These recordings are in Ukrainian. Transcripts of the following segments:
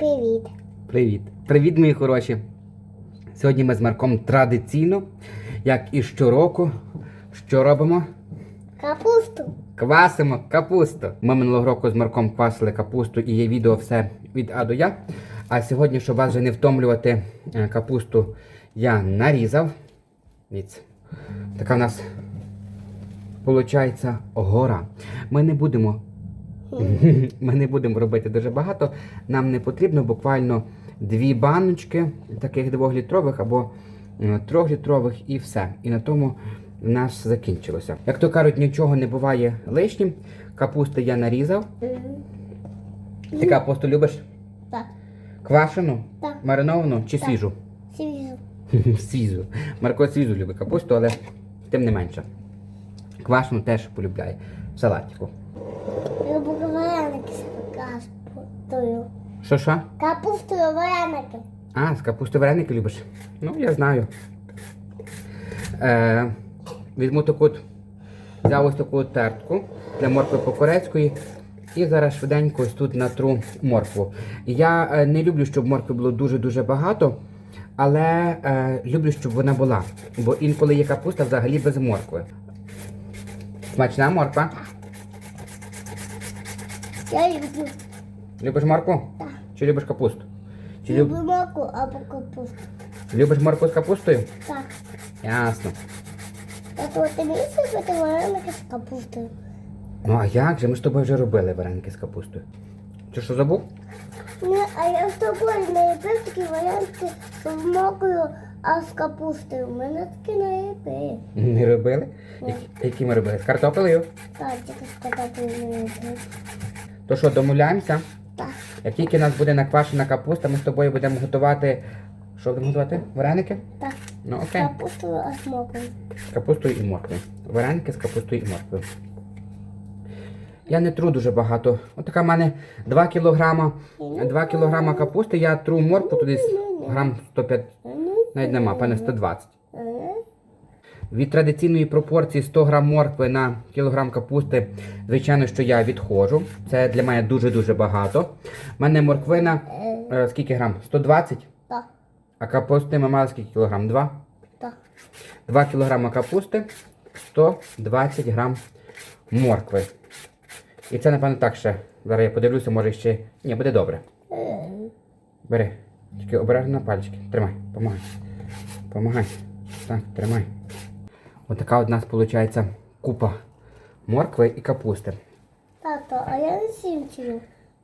Привіт. Привіт. Привіт, мої хороші. Сьогодні ми з Марком традиційно, як і щороку, що робимо? Капусту. Квасимо капусту. Ми минулого року з Марком квасили капусту і є відео все від А до Я. А сьогодні, щоб вас вже не втомлювати е, капусту, я нарізав. Дивіться. Така в нас виходить гора. Ми не будемо ми не будемо робити дуже багато. Нам не потрібно буквально дві баночки, таких двохлітрових або е, трьохлітрових і все. І на тому в нас закінчилося. Як то кажуть, нічого не буває лишнім. Капусти я нарізав. Ти капусту любиш? Так. Квашену? Так. Мариновану чи Так. свіжу? Сізу. свіжу. Марко свіжу любить капусту, але тим не менше. Квашену теж полюбляє. В салатику. Люблю вареники з капустою. Що що? Капустою вареники. А, з капусти вареники любиш? Ну, я знаю. Е, візьму таку, от- взяв ось таку тертку для моркви по-корецької. І зараз швиденько ось тут натру моркву. Я е, не люблю, щоб моркви було дуже-дуже багато, але е, люблю, щоб вона була. Бо інколи є капуста взагалі без моркви. Смачна морква. Я люблю. Любиш моркву? Так. Чи любиш капусту? Чи люб... Люблю морку або капусту. любиш моркву з капустою? Так. Ясно. Так от ти міг робити вареники з капустою? Ну а як же? Ми з тобою вже робили вареники з капустою. Чи що забув? Ні, а я з тобою не робив такі вареники з мокрою, а з капустою. У мене такі не робив. Не робили? Ні. Які, які ми робили? З картопелею? Так, тільки з капустою не робив. То що, домовляємося? Як тільки у нас буде наквашена капуста, ми з тобою будемо готувати. Що будемо готувати? Вареники? Так. Ну окей. Капустою, а з мокрою. З капустою і морквою. Вареники з капустою і морквою. Я не тру дуже багато. Ось така в мене 2 кілограма, 2 кілограма капусти, я тру моркву туди грам 105, навіть нема, певне 120. Від традиційної пропорції 100 грам моркви на кілограм капусти, звичайно, що я відходжу. Це для мене дуже-дуже багато. У мене морквина, е, скільки грам? 120, Так. а капусти ми мали скільки кілограм? 2? Так. 2 кілограма капусти, 120 грам моркви. І це, напевно, так ще. Зараз я подивлюся, може ще. Ні, буде добре. Бери. Тільки обережно на пальчики. Тримай, помагай. Помагай. Так, тримай. Отака от у нас виходить купа моркви і капусти. Тато, а я не сімчую.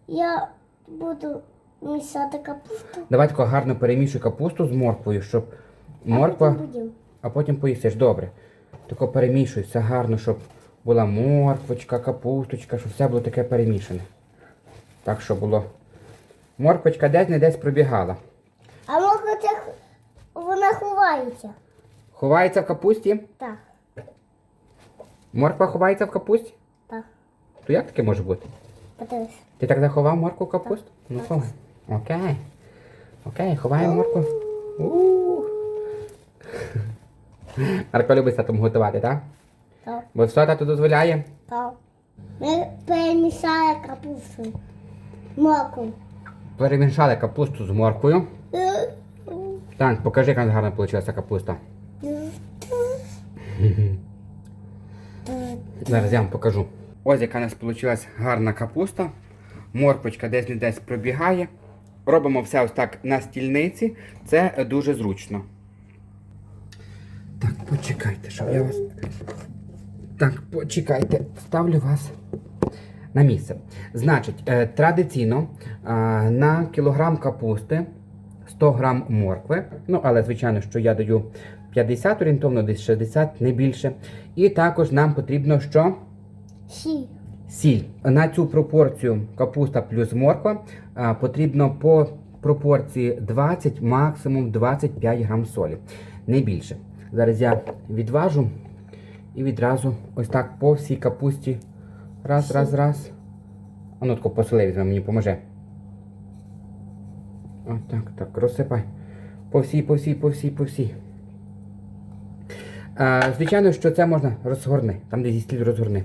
Я буду мішати капусту. Давай тако гарно перемішуй капусту з морквою, щоб морква, А потім будемо. а потім поїсиш. Добре. Тако перемішуй все гарно, щоб була морквочка, капусточка, щоб все було таке перемішане. Так, щоб було. Морквочка десь не десь пробігала. А це вона ховається? Ховається в капусті? Так, Морква ховається в капусті? так. То як таке може бути? Подивись. Ти так заховав морку в капусту? Ну ховай. Окей. Окей, ховаємо морку. Марко любить з татом готувати, так? Так, Бо все тато дозволяє. так. Ми перемішали капусту. Морку. Перемішали капусту з морквою. Так, покажи, як гарно вийшла капуста. Зараз я вам покажу. Ось яка у нас вийшла гарна капуста. Морквочка десь не десь пробігає. Робимо все ось так на стільниці. Це дуже зручно. Так, почекайте, щоб я вас. Так, почекайте, ставлю вас на місце. Значить, е, традиційно е, на кілограм капусти 100 грам моркви. Ну, але звичайно, що я даю 50 орієнтовно, десь 60, не більше. І також нам потрібно що? Сі. Сіль. На цю пропорцію капуста плюс морква потрібно по пропорції 20, максимум 25 грам солі. Не більше. Зараз я відважу і відразу ось так по всій капусті. Раз, раз, раз. А ну тако посоли візьме, мені поможе. Ось так, так, розсипай. По всій, по всій, по всій, по всій. Звичайно, що це можна розгорни, там де зі стіль розгорни.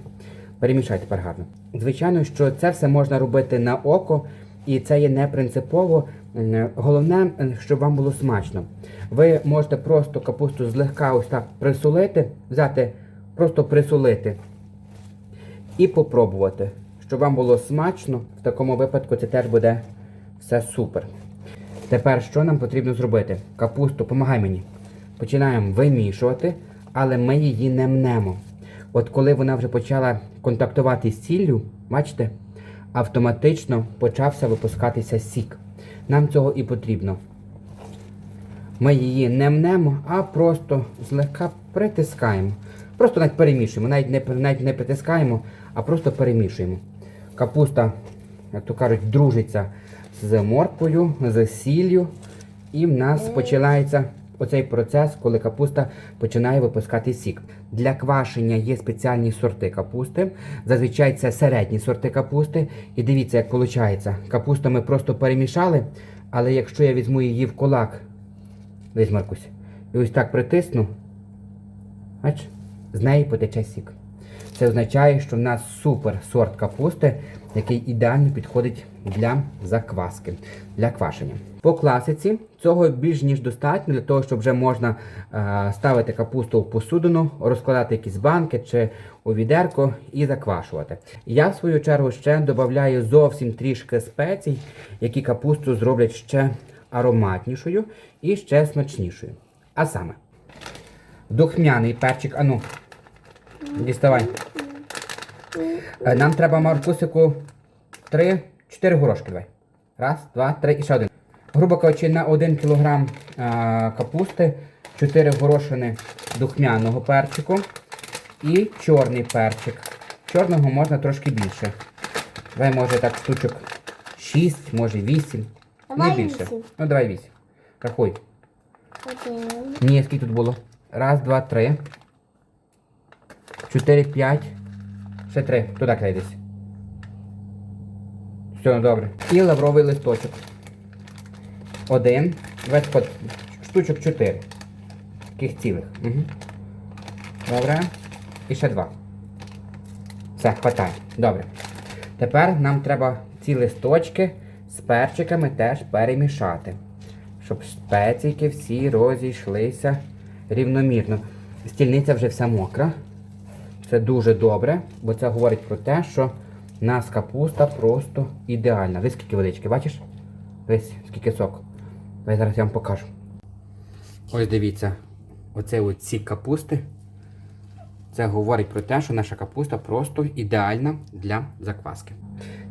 Перемішай тепер гарно. Звичайно, що це все можна робити на око І це є не принципово. Головне, щоб вам було смачно. Ви можете просто капусту злегка ось так присолити, взяти, просто присолити і попробувати. Щоб вам було смачно, в такому випадку це теж буде все супер. Тепер що нам потрібно зробити? Капусту, помагай мені. Починаємо вимішувати, але ми її не мнемо. От коли вона вже почала контактувати з сіллю, бачите, автоматично почався випускатися сік. Нам цього і потрібно. Ми її не мнемо, а просто злегка притискаємо. Просто навіть перемішуємо, навіть не, навіть не притискаємо, а просто перемішуємо. Капуста, як то кажуть, дружиться з морквою, з сіллю. І в нас починається оцей процес, коли капуста починає випускати сік. Для квашення є спеціальні сорти капусти. Зазвичай це середні сорти капусти. І дивіться, як виходить. Капусту ми просто перемішали, але якщо я візьму її в кулак, десь Маркусь, і ось так притисну, бач, з неї потече сік. Це означає, що в нас супер сорт капусти, який ідеально підходить для закваски, для квашення. По класиці цього більш ніж достатньо для того, щоб вже можна е, ставити капусту в посудину, розкладати якісь банки чи у відерко і заквашувати. Я в свою чергу ще додаю зовсім трішки спецій, які капусту зроблять ще ароматнішою і ще смачнішою. А саме, духмяний перчик, ану, діставай. Е, Нам треба Маркусику 3-4 горошки. Давай. Раз, два, три і ще один. Грубо кажучи, на 1 кг а, капусти 4 горошини духмяного перчику і чорний перчик. Чорного можна трошки більше. Давай, може так штучок 6, може 8. Давай Не більше. вісім. Ну давай 8. Рахуй. Один. Ні, скільки тут було? Раз, два, три. Чотири, п'ять. Ще три. Туди кидай десь. Все, добре. І лавровий листочок. Один. От штучок чотири. Таких цілих. Угу. Добре. І ще два. Все, хватає. Добре. Тепер нам треба ці листочки з перчиками теж перемішати. Щоб спеційки всі розійшлися рівномірно. Стільниця вже вся мокра. Це дуже добре, бо це говорить про те, що в нас капуста просто ідеальна. Ви скільки водички, бачиш? Весь скільки соку. Давай зараз я вам покажу. Ось дивіться, оце ці капусти. Це говорить про те, що наша капуста просто ідеальна для закваски.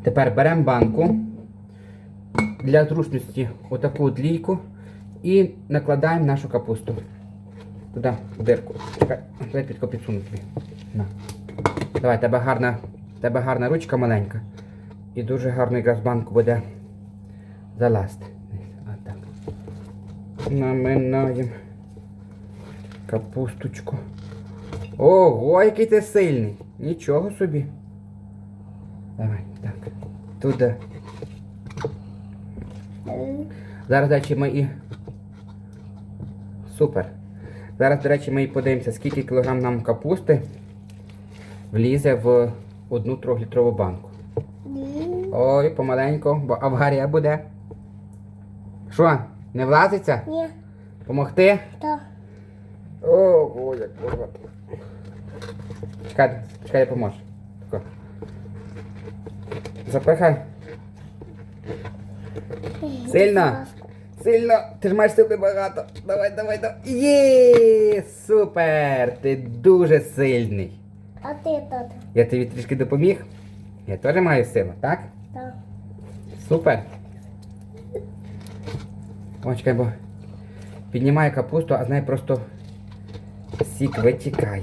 Тепер беремо банку для зручності отаку от лійку і накладаємо нашу капусту. Туди, в дирку. Чекай, підсуну. На. Давай, тебе гарна, тебе гарна ручка маленька. І дуже гарно якраз банку буде залазити. Наминаємо капусточку. Ого, який ти сильний. Нічого собі. Давай, так. Туди. Зараз, до речі, ми і. Супер. Зараз, до речі, ми і подивимося, скільки кілограм нам капусти влізе в одну трьохлітрову банку. Ні. Ой, помаленьку, бо аварія буде. Що, не влазиться? Ні. Помогти? Так. Ого, як порвати. Чекай, чекай, я поможу. Тако. Запихай. Сильно? Сильно, ти ж маєш сили багато. Давай, давай, давай. Є! Супер! Ти дуже сильний. А ти тут? Я тобі трішки допоміг. Я теж маю силу, так? Так. Супер. О, чекай, бо піднімає капусту, а з неї просто сік витікає.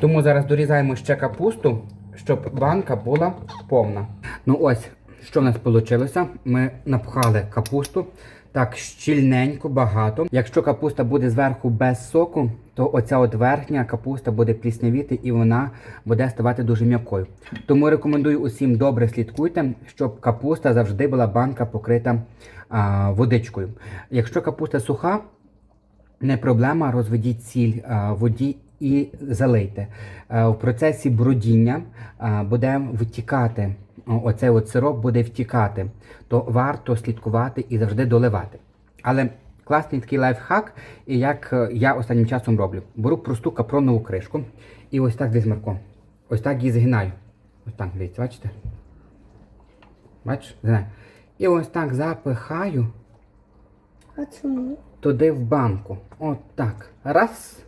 Тому зараз дорізаємо ще капусту, щоб банка була повна. Ну ось, що в нас вийшло. Ми напхали капусту так щільненько, багато. Якщо капуста буде зверху без соку, то оця от верхня капуста буде пліснявіти і вона буде ставати дуже м'якою. Тому рекомендую усім добре слідкуйте, щоб капуста завжди була банка покрита а, водичкою. Якщо капуста суха, не проблема, розведіть сіль а, воді і залийте. В процесі бродіння буде витікати оцей от сироп буде втікати, то варто слідкувати і завжди доливати. Але класний такий лайфхак, як е, я останнім часом роблю. Беру просту капронову кришку і ось так десь марком. Ось так її згинаю. Ось так, дивіться, бачите? Бачиш? Згинаю. І ось так запихаю туди в банку. От так. Раз.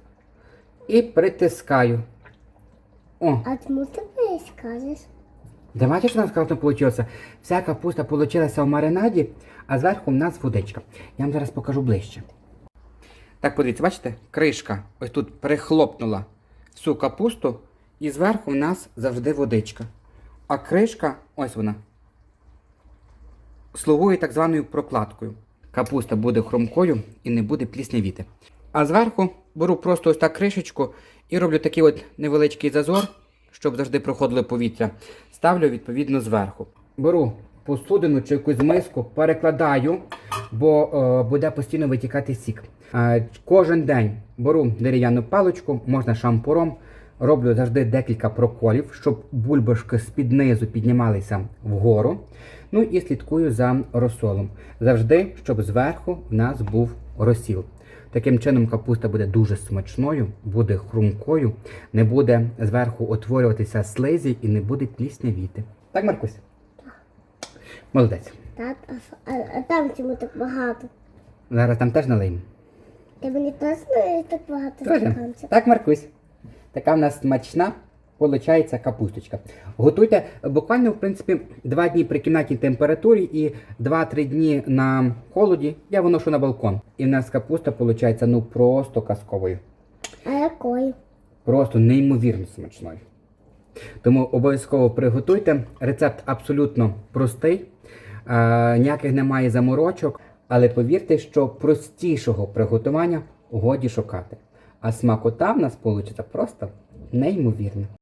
І притискаю. О, А чому ти скажеш? Де бачиш, у нас класно вийшло? Вся капуста вийшла в маринаді, а зверху в нас водичка. Я вам зараз покажу ближче. Так, подивіться, бачите, кришка ось тут перехлопнула всю капусту, і зверху в нас завжди водичка. А кришка, ось вона, слугує так званою прокладкою. Капуста буде хрумкою і не буде пліснявіти. А зверху беру просто ось так кришечку і роблю такий от невеличкий зазор, щоб завжди проходило повітря. Ставлю відповідно зверху. Беру посудину чи якусь миску, перекладаю, бо е, буде постійно витікати сік. Е, кожен день беру дерев'яну паличку, можна шампуром. Роблю завжди декілька проколів, щоб бульбашки з-під низу піднімалися вгору. Ну і слідкую за розсолом. Завжди, щоб зверху в нас був розсіл. Таким чином капуста буде дуже смачною, буде хрумкою, не буде зверху утворюватися слизі і не буде пліснявіти. Так, Маркусь? Так. Молодець. Так, а, а, там чому так багато? Зараз там теж налиємо. Ти мені теж так багато стаканців? Так, Маркусь. Така в нас смачна, виходить, капусточка. Готуйте буквально, в принципі, 2 дні при кімнатній температурі і 2-3 дні на холоді. Я виношу на балкон. І в нас капуста виходить ну просто казковою. А якою? Просто неймовірно смачною. Тому обов'язково приготуйте. Рецепт абсолютно простий, е, ніяких немає заморочок, але повірте, що простішого приготування годі шукати. А смакота в нас вийде просто неймовірна.